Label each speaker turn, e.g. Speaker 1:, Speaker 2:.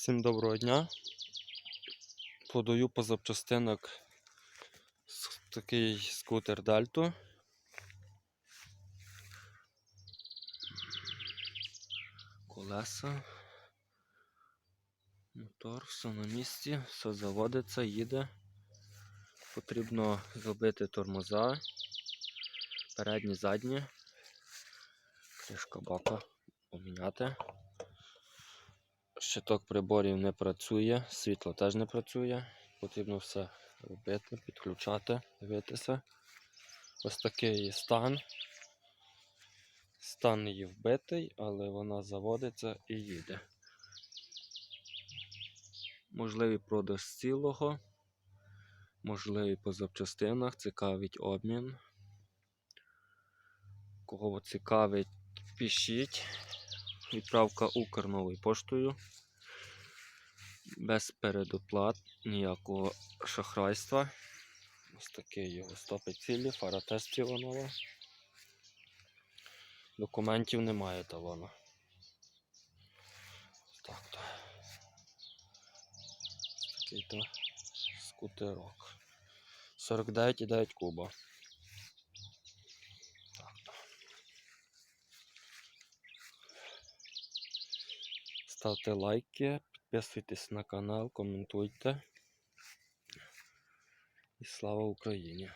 Speaker 1: Всім доброго дня. Подаю по запчастинок такий скутер Дальту. Колеса. Мотор, все на місці, все заводиться, їде. Потрібно зробити тормоза. Передні, задні. Кришка бака поміняти. Щиток приборів не працює, світло теж не працює. Потрібно все робити, підключати, дивитися. Ось такий стан. Стан її вбитий, але вона заводиться і їде. Можливий продаж цілого, можливий по запчастинах, цікавить обмін. Кого цікавить, пишіть. Відправка Укр новою поштою. Без передоплат, ніякого шахрайства. Ось такий його стопи цілі, фара теж Документів немає талона. Так то. Такий то скутерок. 49,9 куба. Ставте лайки, підписуйтесь на канал, коментуйте. І слава Україні!